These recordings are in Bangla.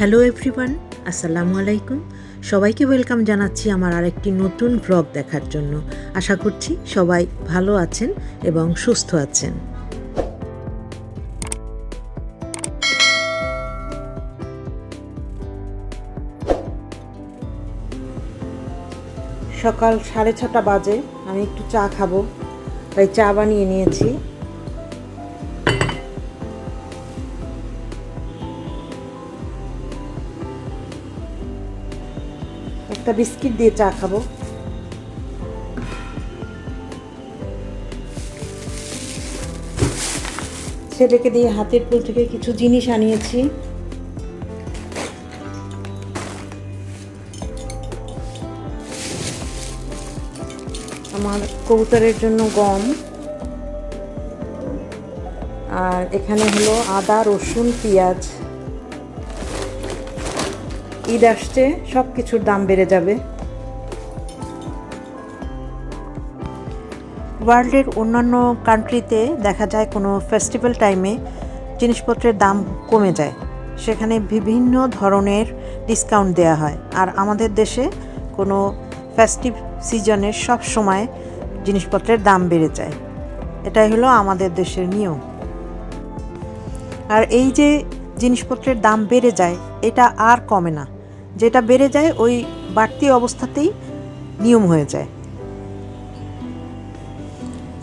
হ্যালো এভরিওয়ান আসসালামু আলাইকুম সবাইকে ওয়েলকাম জানাচ্ছি আমার আরেকটি নতুন ব্লগ দেখার জন্য। আশা করছি সবাই ভালো আছেন এবং সুস্থ আছেন। সকাল সাড়ে ছটা বাজে, আমি একটু চা খাব। তাই চা বানিয়ে নিয়েছি। একটা বিস্কিট দিয়ে চা খাব। ছেলেকে দিয়ে হাতের পুল থেকে কিছু জিনিস আনিয়েছি। আমার কবুতরের জন্য গম। আর এখানে হলো আদা, রসুন, পেঁয়াজ। ঈদ আসছে সব কিছুর দাম বেড়ে যাবে। ওয়ার্ল্ডের অন্যান্য কান্ট্রিতে দেখা যায় কোনো ফেস্টিভ্যাল টাইমে জিনিসপত্রের দাম কমে যায়। সেখানে বিভিন্ন ধরনের ডিসকাউন্ট দেওয়া হয়। আর আমাদের দেশে কোনো ফেস্টিভ সিজনের সব সময় জিনিসপত্রের দাম বেড়ে যায়। এটাই হলো আমাদের দেশের নিয়ম। আর এই যে জিনিসপত্রের দাম বেড়ে যায়, এটা আর কমে না। যেটা বেড়ে যায় ওই বাড়তি অবস্থাতেই নিয়ম হয়ে যায়।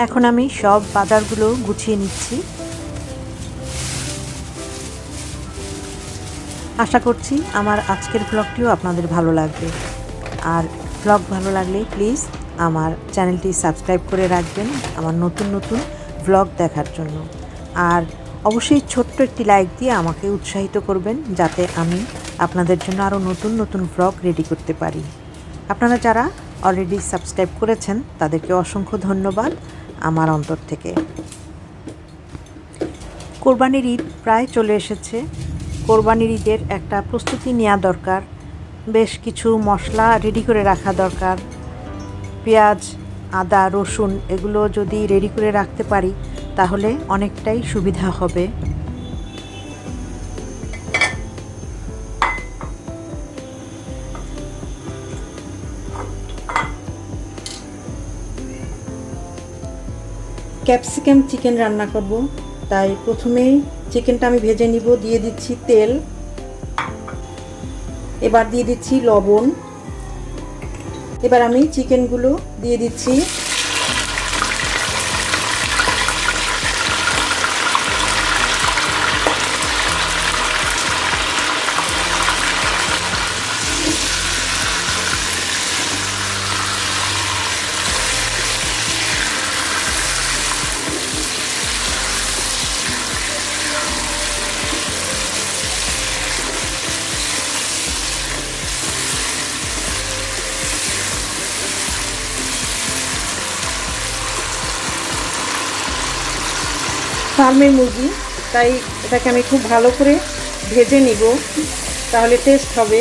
এখন আমি সব বাজারগুলো গুছিয়ে নিচ্ছি। আশা করছি আমার আজকের ব্লগটিও আপনাদের ভালো লাগবে। আর ব্লগ ভালো লাগলে প্লিজ আমার চ্যানেলটি সাবস্ক্রাইব করে রাখবেন আমার নতুন নতুন ব্লগ দেখার জন্য। আর অবশ্যই ছোট্ট একটি লাইক দিয়ে আমাকে উৎসাহিত করবেন যাতে আমি আপনাদের জন্য আরও নতুন নতুন ব্লগ রেডি করতে পারি। আপনারা যারা অলরেডি সাবস্ক্রাইব করেছেন, তাদেরকে অসংখ্য ধন্যবাদ আমার অন্তর থেকে। কোরবানির ঈদ প্রায় চলে এসেছে। কোরবানির ঈদের একটা প্রস্তুতি নেওয়া দরকার। বেশ কিছু মশলা রেডি করে রাখা দরকার। পেঁয়াজ, আদা, রসুন, এগুলো যদি রেডি করে রাখতে পারি, তাহলে অনেকটাই সুবিধা হবে। ক্যাপসিকাম চিকেন রান্না করব। তাই প্রথমেই চিকেনটা আমি ভেজে নিব। দিয়ে দিচ্ছি তেল। এবার দিয়ে দিচ্ছি লবণ। এবার আমি চিকেনগুলো দিয়ে দিচ্ছি ফার্মের মুরগি তাই এটাকে আমি খুব ভালো করে ভেজে নিব তাহলে টেস্ট হবে।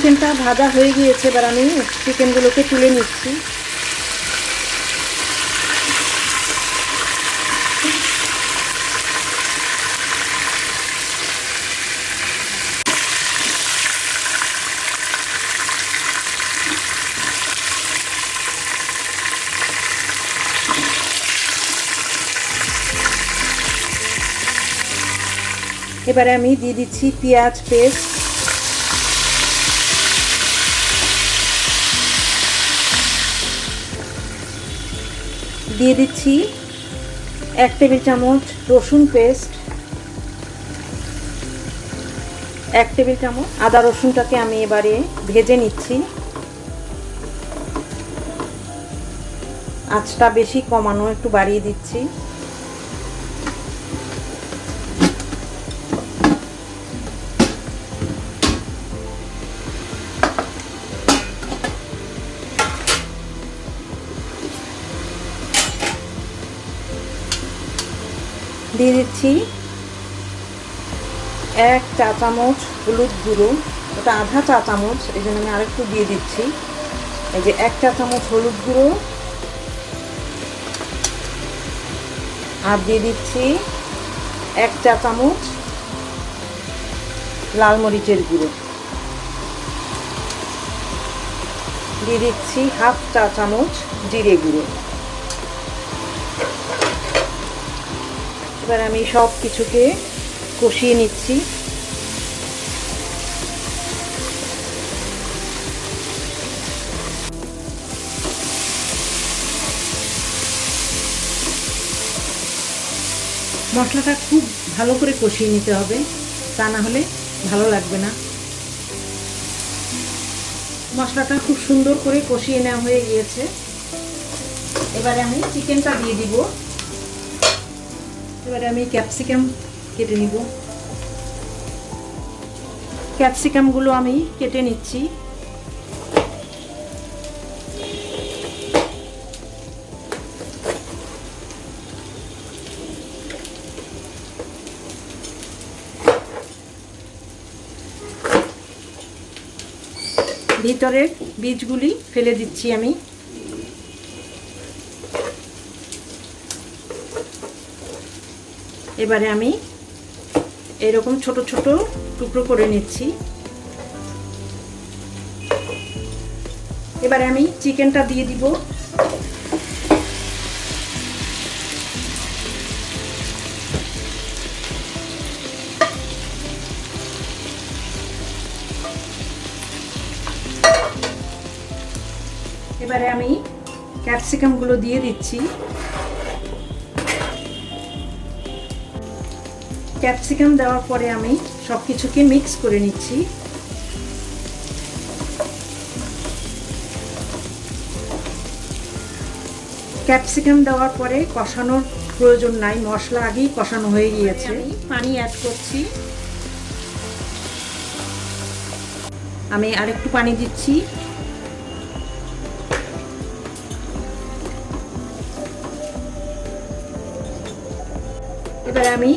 চিকেনটা ভাজা হয়ে গিয়েছে, এবার আমি চিকেনগুলোকে তুলে নিচ্ছি। এবারে আমি দিয়ে দিচ্ছি পেঁয়াজ পেস্ট। দিয়ে দিচ্ছি এক টেবিল চামচ রসুন পেস্ট, এক টেবিল চামচ আদা রসুনটাকে আমি এবারে ভেজে নিচ্ছি। আঁচটা বেশি কমানো, একটু বাড়িয়ে দিচ্ছি। দিয়ে দিচ্ছি এক চা চামচ হলুদ গুঁড়ো, ওটা আধা চা চামচ, এই জন্য আমি আরেকটু দিয়ে দিচ্ছি। এই যে এক চা চামচ হলুদ গুঁড়ো, আর দিয়ে দিচ্ছি এক চা চামচ লাল মরিচের গুঁড়ো। দিয়ে দিচ্ছি হাফ চা চামচ জিরে গুঁড়ো। এবার আমি সব কিছুকে কষিয়ে নিচ্ছি। মশলাটা খুব ভালো করে কষিয়ে নিতে হবে, তা না হলে ভালো লাগবে না। মশলাটা খুব সুন্দর করে কষিয়ে নেওয়া হয়ে গিয়েছে। এবারে আমি চিকেনটা দিয়ে দিব। এবারে আমি ক্যাপসিকাম কেটে নিব। ক্যাপসিকামগুলো আমি কেটে নিচ্ছি। ভিতরের বীজগুলি ফেলে দিচ্ছি আমি। এবারে আমি এরকম ছোট ছোট টুকরো করে নিচ্ছি। এবারে আমি চিকেনটা দিয়ে দিব। এবারে আমি ক্যাপসিকামগুলো দিয়ে দিচ্ছি। ক্যাপসিকাম দেওয়ার পরে আমি সব কিছুকে মিক্স করে নিচ্ছি। ক্যাপসিকাম দেওয়ার পরে কষানোর প্রয়োজন নাই মশলা আগেই কষানো হয়ে গিয়েছে। আমি পানি অ্যাড করছি। আমি আরেকটু পানি দিচ্ছি। এবার আমি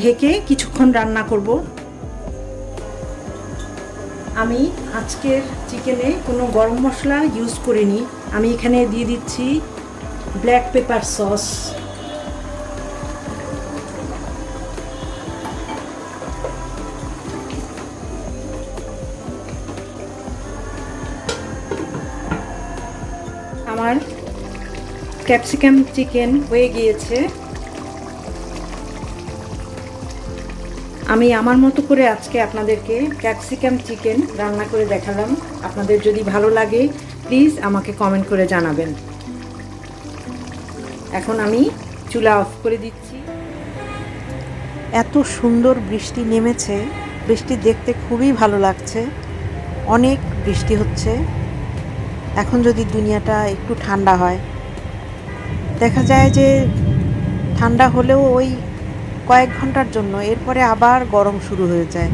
ঢেকে কিছুক্ষণ রান্না করব। আমি আজকের চিকেনে কোনো গরম মশলা ইউজ করিনি। আমি এখানে দিয়ে দিচ্ছি ব্ল্যাক পেপার সস আমার ক্যাপসিকাম চিকেন হয়ে গিয়েছে। আমি আমার মতো করে আজকে আপনাদেরকে ক্যাপসিকাম চিকেন রান্না করে দেখালাম। আপনাদের যদি ভালো লাগে প্লিজ আমাকে কমেন্ট করে জানাবেন। এখন আমি চুলা অফ করে দিচ্ছি। এত সুন্দর বৃষ্টি নেমেছে। বৃষ্টি দেখতে খুবই ভালো লাগছে। অনেক বৃষ্টি হচ্ছে। এখন যদি দুনিয়াটা একটু ঠান্ডা হয়। দেখা যায় যে ঠান্ডা হলেও ওই কয়েক ঘণ্টার জন্য, এরপরে আবার গরম শুরু হয়ে যায়।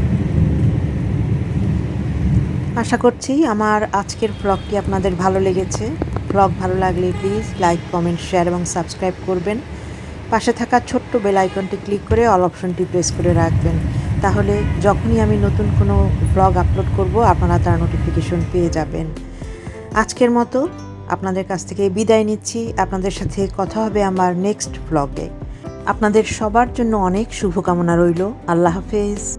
আশা করছি আমার আজকের ব্লগটি আপনাদের ভালো লেগেছে। ব্লগ ভালো লাগলে প্লিজ লাইক কমেন্ট শেয়ার এবং সাবস্ক্রাইব করবেন। পাশে থাকা ছোট্ট বেল আইকনটি ক্লিক করে অল অপশনটি প্রেস করে রাখবেন। তাহলে যখনই আমি নতুন কোনো ব্লগ আপলোড করব, আপনারা তার নোটিফিকেশন পেয়ে যাবেন। আজকের মতো আপনাদের কাছ থেকে বিদায় নিচ্ছি। আপনাদের সাথে কথা হবে আমার নেক্সট ব্লগে আপনাদের সবার জন্য অনেক শুভকামনা রইল। আল্লাহ হাফেজ।